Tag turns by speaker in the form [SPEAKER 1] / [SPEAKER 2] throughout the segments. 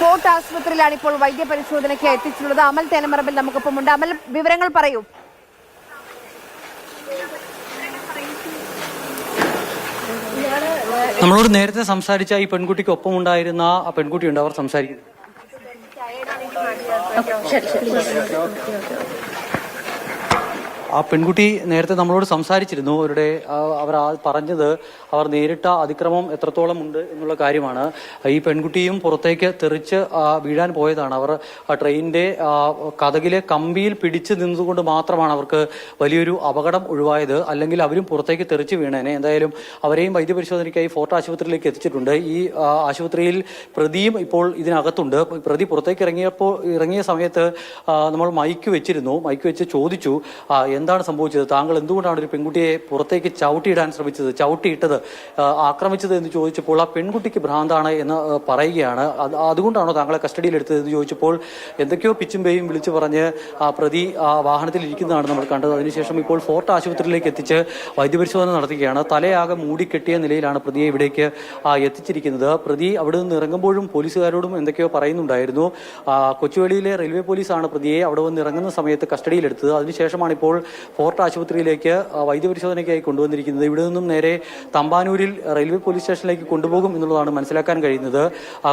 [SPEAKER 1] Fort ആശുപത്രിയിലാണ് ഇപ്പോൾ വൈദ്യപരിശോധനയ്ക്ക് എത്തിച്ചിട്ടുള്ളത്. അമൽ തേനമറമ്പിൽ നമുക്കൊപ്പമുണ്ട് അമൽ വിവരങ്ങൾ പറയൂ.
[SPEAKER 2] നമ്മളോട് നേരത്തെ സംസാരിച്ച ഈ പെൺകുട്ടിക്ക് ഒപ്പം ഉണ്ടായിരുന്ന ആ പെൺകുട്ടിയുണ്ട്. അവർ സംസാരിക്കുന്നത് ആ പെൺകുട്ടി നേരത്തെ നമ്മളോട് സംസാരിച്ചിരുന്നു. അവരുടെ അവർ പറഞ്ഞത് അവർ നേരിട്ട അതിക്രമം എത്രത്തോളം ഉണ്ട് എന്നുള്ള കാര്യമാണ്. ഈ പെൺകുട്ടിയും പുറത്തേക്ക് തെറിച്ച് വീഴാൻ പോയതാണ്. അവർ ട്രെയിനിന്റെ കഥകിലെ കമ്പിയിൽ പിടിച്ച് നിന്നതുകൊണ്ട് മാത്രമാണ് അവർക്ക് വലിയൊരു അപകടം ഒഴിവായത്. അല്ലെങ്കിൽ അവരും പുറത്തേക്ക് തെറിച്ച് വീണേനെ. എന്തായാലും അവരെയും വൈദ്യപരിശോധനയ്ക്കായി ഫോർട്ട് ആശുപത്രിയിലേക്ക് എത്തിച്ചിട്ടുണ്ട്. ഈ ആശുപത്രിയിൽ പ്രതിയും ഇപ്പോൾ ഇതിനകത്തുണ്ട്. പ്രതി പുറത്തേക്ക് ഇറങ്ങിയപ്പോൾ ഇറങ്ങിയ സമയത്ത് നമ്മൾ മൈക്ക് വെച്ചിരുന്നു. മൈക്ക് വെച്ച് ചോദിച്ചു എന്താണ് സംഭവിച്ചത്? താങ്കൾ എന്തുകൊണ്ടാണ് ഒരു പെൺകുട്ടിയെ പുറത്തേക്ക് ചവിട്ടിയിടാൻ ശ്രമിച്ചത്? ചവിട്ടിയിട്ടത് ആക്രമിച്ചത് എന്ന് ചോദിച്ചപ്പോൾ ആ പെൺകുട്ടിക്ക് ഭ്രാന്താണ് എന്ന് പറയുകയാണ്. അത് അതുകൊണ്ടാണോ താങ്കളെ കസ്റ്റഡിയിൽ എടുത്തത് എന്ന് ചോദിച്ചപ്പോൾ എന്തൊക്കെയോ പിച്ചും പേയും വിളിച്ചു പറഞ്ഞ് ആ പ്രതി ആ വാഹനത്തിൽ ഇരിക്കുന്നതാണ് നമ്മൾ കണ്ടത്. അതിനുശേഷം ഇപ്പോൾ ഫോർട്ട് ആശുപത്രിയിലേക്ക് എത്തിച്ച് വൈദ്യപരിശോധന നടത്തുകയാണ്. തലയാകെ മൂടിക്കെട്ടിയ നിലയിലാണ് പ്രതിയെ ഇവിടേക്ക് എത്തിച്ചിരിക്കുന്നത്. പ്രതി അവിടെ നിന്ന് ഇറങ്ങുമ്പോഴും പോലീസുകാരോടും എന്തൊക്കെയോ പറയുന്നുണ്ടായിരുന്നു. കൊച്ചുവേളിയിലെ റെയിൽവേ പോലീസാണ് പ്രതിയെ അവിടെ വന്ന് ഇറങ്ങുന്ന സമയത്ത് കസ്റ്റഡിയിലെടുത്തത് അതിനുശേഷമാണ് ഇപ്പോൾ ഫോർട്ട് ആശുപത്രിയിലേക്ക് വൈദ്യപരിശോധനയ്ക്കായി കൊണ്ടുവന്നിരിക്കുന്നത്. ഇവിടെ നിന്നും നേരെ തമ്പാനൂരിൽ റെയിൽവേ പോലീസ് സ്റ്റേഷനിലേക്ക് കൊണ്ടുപോകും എന്നുള്ളതാണ് മനസ്സിലാക്കാൻ കഴിയുന്നത്.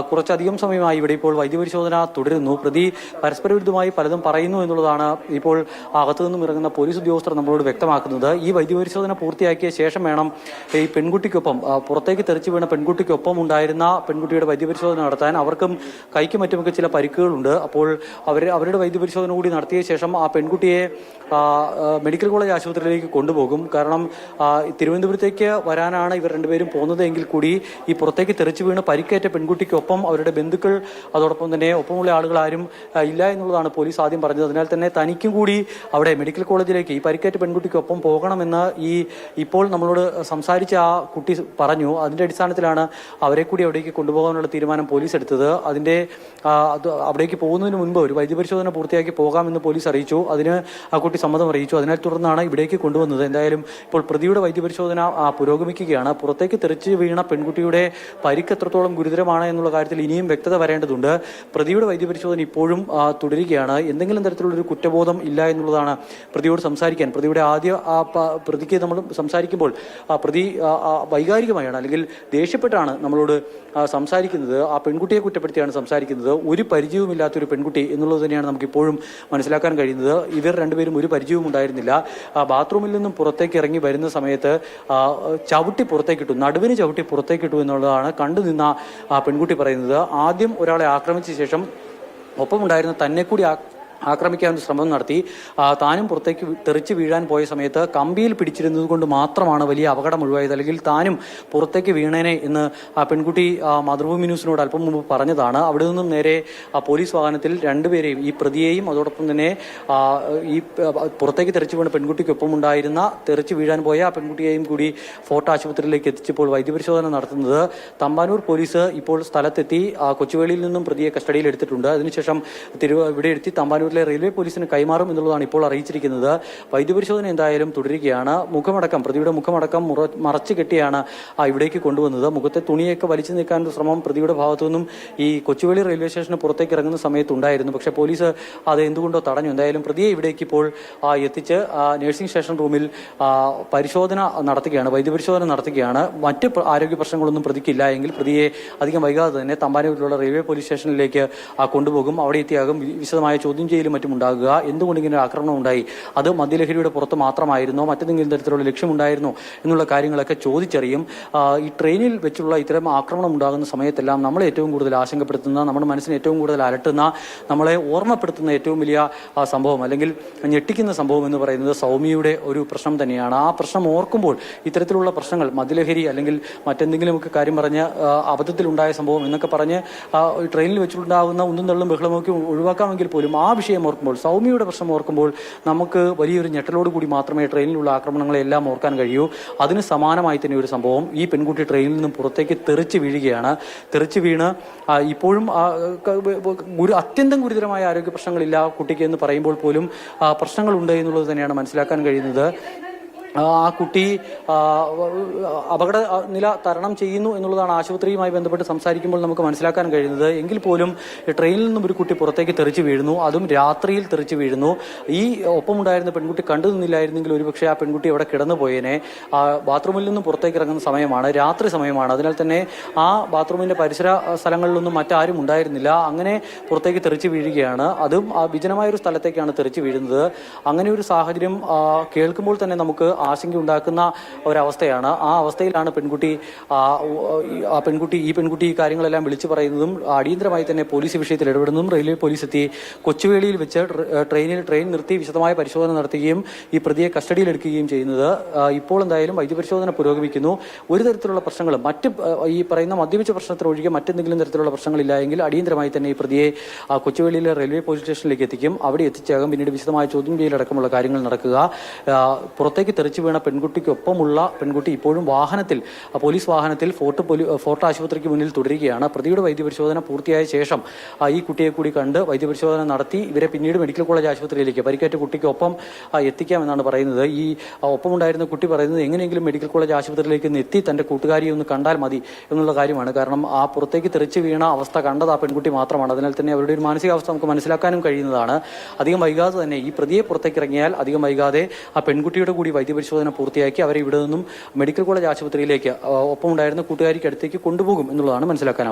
[SPEAKER 2] കുറച്ചധികം സമയമായി ഇവിടെ ഇപ്പോൾ വൈദ്യപരിശോധന തുടരുന്നു. പ്രതി പരസ്പര വിരുദ്ധമായി പലതും പറയുന്നു എന്നുള്ളതാണ് ഇപ്പോൾ അകത്തു നിന്നും ഇറങ്ങുന്ന പോലീസ് ഉദ്യോഗസ്ഥർ നമ്മളോട് വ്യക്തമാക്കുന്നത്. ഈ വൈദ്യപരിശോധന പൂർത്തിയാക്കിയ ശേഷം വേണം ഈ പെൺകുട്ടിക്കൊപ്പം പുറത്തേക്ക് തെറിച്ചു വീണ പെൺകുട്ടിക്കൊപ്പം ഉണ്ടായിരുന്ന പെൺകുട്ടിയുടെ വൈദ്യപരിശോധന നടത്താൻ. അവർക്കും കൈക്കും മറ്റുമൊക്കെ ചില പരിക്കുകളുണ്ട്. അപ്പോൾ അവർ അവരുടെ വൈദ്യപരിശോധന കൂടി നടത്തിയ ശേഷം ആ പെൺകുട്ടിയെ മെഡിക്കൽ കോളേജ് ആശുപത്രിയിലേക്ക് കൊണ്ടുപോകും. കാരണം തിരുവനന്തപുരത്തേക്ക് വരാനാണ് ഇവർ രണ്ടുപേരും പോകുന്നത് എങ്കിൽ കൂടി ഈ പുറത്തേക്ക് തെറിച്ചു വീണ് പരിക്കേറ്റ പെൺകുട്ടിക്കൊപ്പം അവരുടെ ബന്ധുക്കൾ അതോടൊപ്പം തന്നെ ഒപ്പമുള്ള ആളുകൾ ആരും ഇല്ല എന്നുള്ളതാണ് പോലീസ് ആദ്യം പറഞ്ഞത്. അതിനാൽ തന്നെ തനിക്കും കൂടി അവിടെ മെഡിക്കൽ കോളേജിലേക്ക് ഈ പരിക്കേറ്റ പെൺകുട്ടിക്കൊപ്പം പോകണമെന്ന് ഈ ഇപ്പോൾ നമ്മളോട് സംസാരിച്ച ആ കുട്ടി പറഞ്ഞു. അതിന്റെ അടിസ്ഥാനത്തിലാണ് അവരെ കൂടി അവിടേക്ക് കൊണ്ടുപോകാനുള്ള തീരുമാനം പോലീസ് എടുത്തത്. അതിന്റെ അവിടേക്ക് പോകുന്നതിന് മുൻപ് ഒരു വൈദ്യപരിശോധന പൂർത്തിയാക്കി പോകാമെന്ന് പോലീസ് അറിയിച്ചു. അതിന് ആ കുട്ടി സമ്മതം അറിയിച്ചു. അതിനാൽ തുടർന്നാണ് ഇവിടേക്ക് കൊണ്ടുവന്നത്. എന്തായാലും ഇപ്പോൾ പ്രതിയുടെ വൈദ്യപരിശോധന പുരോഗമിക്കുകയാണ്. പുറത്തേക്ക് തെറിച്ച് വീണ പെൺകുട്ടിയുടെ പരിക്ക് എത്രത്തോളം ഗുരുതരമാണ് എന്നുള്ള കാര്യത്തിൽ ഇനിയും വ്യക്തത വരേണ്ടതുണ്ട്. പ്രതിയുടെ വൈദ്യപരിശോധന ഇപ്പോഴും തുടരുകയാണ്. എന്തെങ്കിലും തരത്തിലുള്ള ഒരു കുറ്റബോധം ഇല്ല എന്നുള്ളതാണ് പ്രതിയോട് സംസാരിക്കാൻ. പ്രതിയുടെ ആദ്യ പ്രതിക്ക് നമ്മൾ സംസാരിക്കുമ്പോൾ പ്രതി വൈകാരികമായാണ് അല്ലെങ്കിൽ ദേഷ്യപ്പെട്ടാണ് നമ്മളോട് സംസാരിക്കുന്നത്. ആ പെൺകുട്ടിയെ കുറ്റപ്പെടുത്തിയാണ് സംസാരിക്കുന്നത്. ഒരു പരിചയവുമില്ലാത്തൊരു പെൺകുട്ടി എന്നുള്ളത് തന്നെയാണ് നമുക്ക് ഇപ്പോഴും മനസ്സിലാക്കാൻ കഴിയുന്നത്. ഇവർ രണ്ടുപേരും ഒരു പരിചയവും ഉണ്ടായിരുന്നില്ല. ആ, ബാത്റൂമിൽ നിന്നും പുറത്തേക്ക് ഇറങ്ങി വരുന്ന സമയത്ത് ചവിട്ടി പുറത്തേക്കിട്ടു നടുവിന് ചവിട്ടി പുറത്തേക്കിട്ടു എന്നുള്ളതാണ് കണ്ടു നിന്ന ആ പെൺകുട്ടി പറയുന്നത്. ആദ്യം ഒരാളെ ആക്രമിച്ച ശേഷം ഒപ്പമുണ്ടായിരുന്ന തന്നെ കൂടി ആക്രമിക്കാൻ ഒരു ശ്രമം നടത്തി. താനും പുറത്തേക്ക് തെറിച്ച് വീഴാൻ പോയ സമയത്ത് കമ്പിയിൽ പിടിച്ചിരുന്നത് കൊണ്ട് മാത്രമാണ് വലിയ അപകടം ഒഴിവായത്. അല്ലെങ്കിൽ താനും പുറത്തേക്ക് വീണേനെ എന്ന് ആ പെൺകുട്ടി മാതൃഭൂമി ന്യൂസിനോട് അല്പം മുമ്പ് പറഞ്ഞതാണ്. അവിടെ നിന്നും നേരെ പോലീസ് വാഹനത്തിൽ രണ്ടുപേരെയും ഈ പ്രതിയെയും അതോടൊപ്പം തന്നെ ഈ പുറത്തേക്ക് തെറിച്ച് വീണ പെൺകുട്ടിക്കൊപ്പം ഉണ്ടായിരുന്ന തെറിച്ച് വീഴാൻ പോയ ആ പെൺകുട്ടിയെയും കൂടി ഫോർട്ട് ആശുപത്രിയിലേക്ക് എത്തിച്ചപ്പോൾ വൈദ്യപരിശോധന നടത്തുന്നത് തമ്പാനൂർ പോലീസ് ഇപ്പോൾ സ്ഥലത്തെത്തി കൊച്ചുവേളിയിൽ നിന്നും പ്രതിയെ കസ്റ്റഡിയിൽ എടുത്തിട്ടുണ്ട്. അതിനുശേഷം തിരുവ ഇവിടെ എത്തി തമ്പാനൂരിലെ റെയിൽവേ പോലീസിന് കൈമാറും എന്നുള്ളതാണ് ഇപ്പോൾ അറിയിച്ചിരിക്കുന്നത്. വൈദ്യപരിശോധന എന്തായാലും തുടരുകയാണ്. മുഖമടക്കം പ്രതിയുടെ മുഖമടക്കം മുറ- മറച്ചു കെട്ടിയാണ് ഇവിടേക്ക് കൊണ്ടുവന്നത്. മുഖത്തെ തുണിയൊക്കെ വലിച്ചു നീക്കാനുള്ള ശ്രമം പ്രതിയുടെ ഭാഗത്തു നിന്നും ഈ കൊച്ചുവേളി റെയിൽവേ സ്റ്റേഷന് പുറത്തേക്ക് ഇറങ്ങുന്ന സമയത്ത് ഉണ്ടായിരുന്നു. പക്ഷേ പോലീസ് അത് എന്തുകൊണ്ടോ തടഞ്ഞു. എന്തായാലും പ്രതിയെ ഇവിടേക്ക് ഇപ്പോൾ എത്തിച്ച് നഴ്സിംഗ് സ്റ്റേഷൻ റൂമിൽ പരിശോധന നടത്തുകയാണ് വൈദ്യപരിശോധന നടത്തുകയാണ്. മറ്റ് ആരോഗ്യ പ്രശ്നങ്ങളൊന്നും പ്രതിക്കില്ല. എങ്കിൽ പ്രതിയെ അധികം വൈകാതെ തന്നെ തമ്പാനൂരിലുള്ള റെയിൽവേ പോലീസ് സ്റ്റേഷനിലേക്ക് കൊണ്ടുപോകും. അവിടെ എത്തിയാകും. വിശദമായ ചോദ്യം ചെയ്യലും മറ്റും ഉണ്ടാകുക. എന്തുകൊണ്ട് ഇങ്ങനെ ആക്രമണം ഉണ്ടായി? അത് മദ്യലഹരിയുടെ പുറത്ത് മാത്രമായിരുന്നോ? മറ്റെന്തെങ്കിലും തരത്തിലുള്ള ലക്ഷ്യമുണ്ടായിരുന്നോ? എന്നുള്ള കാര്യങ്ങളൊക്കെ ചോദിച്ചറിയും. ഈ ട്രെയിനിൽ വെച്ചുള്ള ഇത്തരം ആക്രമണം ഉണ്ടാകുന്ന സമയത്തെല്ലാം നമ്മളെ ഏറ്റവും കൂടുതൽ ആശങ്കപ്പെടുത്തുന്ന നമ്മുടെ മനസ്സിനെ ഏറ്റവും കൂടുതൽ അലട്ടുന്ന നമ്മളെ ഓർമ്മപ്പെടുത്തുന്ന ഏറ്റവും വലിയ സംഭവം അല്ലെങ്കിൽ ഞെട്ടിക്കുന്ന സംഭവം എന്ന് പറയുന്നത് സൗമ്യയുടെ ഒരു പ്രശ്നം തന്നെയാണ്. ആ പ്രശ്നം ഓർക്കുമ്പോൾ ഇത്തരത്തിലുള്ള പ്രശ്നങ്ങൾ മദ്യലഹരി അല്ലെങ്കിൽ മറ്റെന്തെങ്കിലുമൊക്കെ കാര്യം പറഞ്ഞ് അബദ്ധത്തിലുണ്ടായ സംഭവം എന്നൊക്കെ പറഞ്ഞ് ട്രെയിനിൽ വെച്ചുണ്ടാകുന്ന ഒന്നും തള്ളും ബഹളമൊക്കെ ഒഴിവാക്കാമെങ്കിൽ പോലും ആ വിഷയം ഓർക്കുമ്പോൾ സൗമ്യയുടെ പ്രശ്നം ഓർക്കുമ്പോൾ നമുക്ക് വലിയൊരു ഞെട്ടലോട് കൂടി മാത്രമേ ട്രെയിനിലുള്ള ആക്രമണങ്ങളെല്ലാം ഓർക്കാൻ കഴിയൂ. അതിന് സമാനമായി തന്നെ ഒരു സംഭവം ഈ പെൺകുട്ടി ട്രെയിനിൽ നിന്നും പുറത്തേക്ക് തെറിച്ച് വീഴുകയാണ്. തെറിച്ച് വീണ് ഇപ്പോഴും ഗുരു അത്യന്തം ഗുരുതരമായ ആരോഗ്യ പ്രശ്നങ്ങളില്ല കുട്ടിക്ക് എന്ന് പറയുമ്പോൾ പോലും പ്രശ്നങ്ങളുണ്ട് എന്നുള്ളത് തന്നെയാണ് മനസ്സിലാക്കാൻ കഴിയുന്നത്. ആ കുട്ടി അപകട നില തരണം ചെയ്യുന്നു എന്നുള്ളതാണ് ആശുപത്രിയുമായി ബന്ധപ്പെട്ട് സംസാരിക്കുമ്പോൾ നമുക്ക് മനസ്സിലാക്കാൻ കഴിയുന്നത്. എങ്കിൽ പോലും ട്രെയിനിൽ നിന്നും ഒരു കുട്ടി പുറത്തേക്ക് തെറിച്ച് വീഴുന്നു. അതും രാത്രിയിൽ തെറിച്ച് വീഴുന്നു. ഈ ഒപ്പമുണ്ടായിരുന്ന പെൺകുട്ടി കണ്ടു നിന്നില്ലായിരുന്നെങ്കിൽ ഒരുപക്ഷെ ആ പെൺകുട്ടി അവിടെ കിടന്നു പോയേനെ. ബാത്റൂമിൽ നിന്നും പുറത്തേക്ക് ഇറങ്ങുന്ന സമയമാണ് രാത്രി സമയമാണ്. അതിനാൽ തന്നെ ആ ബാത്റൂമിന്റെ പരിസര സ്ഥലങ്ങളിലൊന്നും മറ്റാരും ഉണ്ടായിരുന്നില്ല. അങ്ങനെ പുറത്തേക്ക് തെറിച്ച് വീഴുകയാണ്. അതും വിജനമായ ഒരു സ്ഥലത്തേക്കാണ് തെറിച്ച് വീഴുന്നത്. അങ്ങനെ ഒരു സാഹചര്യം കേൾക്കുമ്പോൾ തന്നെ നമുക്ക് ആശങ്ക ഉണ്ടാക്കുന്ന ഒരവസ്ഥയാണ്. ആ അവസ്ഥയിലാണ് പെൺകുട്ടി ആ, പെൺകുട്ടി ഈ പെൺകുട്ടി ഈ കാര്യങ്ങളെല്ലാം വിളിച്ചു പറയുന്നതും അടിയന്തരമായി തന്നെ പോലീസ് വിഷയത്തിൽ ഇടപെടുന്നതും റെയിൽവേ പോലീസ് എത്തി. കൊച്ചുവേളിയിൽ വെച്ച് ട്രെയിനിൽ ട്രെയിൻ നിർത്തി വിശദമായ പരിശോധന നടത്തുകയും ഈ പ്രതിയെ കസ്റ്റഡിയിലെടുക്കുകയും ചെയ്യുന്നത് ഇപ്പോൾ എന്തായാലും വൈദ്യപരിശോധന പുരോഗമിക്കുന്നു. ഒരു തരത്തിലുള്ള പ്രശ്നങ്ങളും മറ്റ് ഈ പറയുന്ന മദ്യപിച്ച പ്രശ്നത്തിനൊഴികെ മറ്റെന്തെങ്കിലും തരത്തിലുള്ള പ്രശ്നങ്ങളില്ല എങ്കിൽ അടിയന്തരമായി തന്നെ ഈ പ്രതിയെ കൊച്ചുവേളിയിലെ റെയിൽവേ പോലീസ് സ്റ്റേഷനിലേക്ക് എത്തിക്കും. അവിടെ എത്തിച്ചേക്കാം പിന്നീട് വിശദമായ ചോദ്യം ചെയ്യലടക്കമുള്ള കാര്യങ്ങൾ നടക്കുക. പുറത്തേക്ക് തെറിച്ചു വീണ പെൺകുട്ടിക്കൊപ്പമുള്ള പെൺകുട്ടി ഇപ്പോഴും വാഹനത്തിൽ പോലീസ് വാഹനത്തിൽ ഫോർട്ട് പോലീ ഫോർട്ട് ആശുപത്രിക്ക് മുന്നിൽ തുടരുകയാണ്. പ്രതിയുടെ വൈദ്യപരിശോധന പൂർത്തിയായ ശേഷം ഈ കുട്ടിയെ കൂടി കണ്ട് വൈദ്യപരിശോധന നടത്തി ഇവരെ പിന്നീട് മെഡിക്കൽ കോളേജ് ആശുപത്രിയിലേക്ക് പരിക്കേറ്റ കുട്ടിക്കൊപ്പം എത്തിക്കാമെന്നാണ് പറയുന്നത്. ഈ ഒപ്പമുണ്ടായിരുന്ന കുട്ടി പറയുന്നത് എങ്ങനെയെങ്കിലും മെഡിക്കൽ കോളേജ് ആശുപത്രിയിലേക്ക് ഒന്ന് എത്തി തന്റെ കൂട്ടുകാരിയെ ഒന്ന് കണ്ടാൽ മതി എന്നുള്ള കാര്യമാണ്. കാരണം ആ പുറത്തേക്ക് തെറിച്ച് വീണ അവസ്ഥ കണ്ടത് ആ പെൺകുട്ടി മാത്രമാണ്. അതിനാൽ തന്നെ അവരുടെ ഒരു മാനസികാവസ്ഥ നമുക്ക് മനസ്സിലാക്കാനും കഴിയുന്നതാണ്. അധികം വൈകാതെ തന്നെ ഈ പ്രതിയെ പുറത്തേക്ക് ഇറങ്ങിയാൽ അധികം വൈകാതെ ആ പെൺകുട്ടിയുടെ കൂടി വൈദ്യപരിശോധന പൂർത്തിയാക്കി അവരെ ഇവിടെ നിന്നും മെഡിക്കൽ കോളേജ് ആശുപത്രിയിലേക്ക് ഒപ്പമുണ്ടായിരുന്ന കൂട്ടുകാരിക്ക് അടുത്തേക്ക് കൊണ്ടുപോകും എന്നുള്ളതാണ് മനസ്സിലാക്കാൻ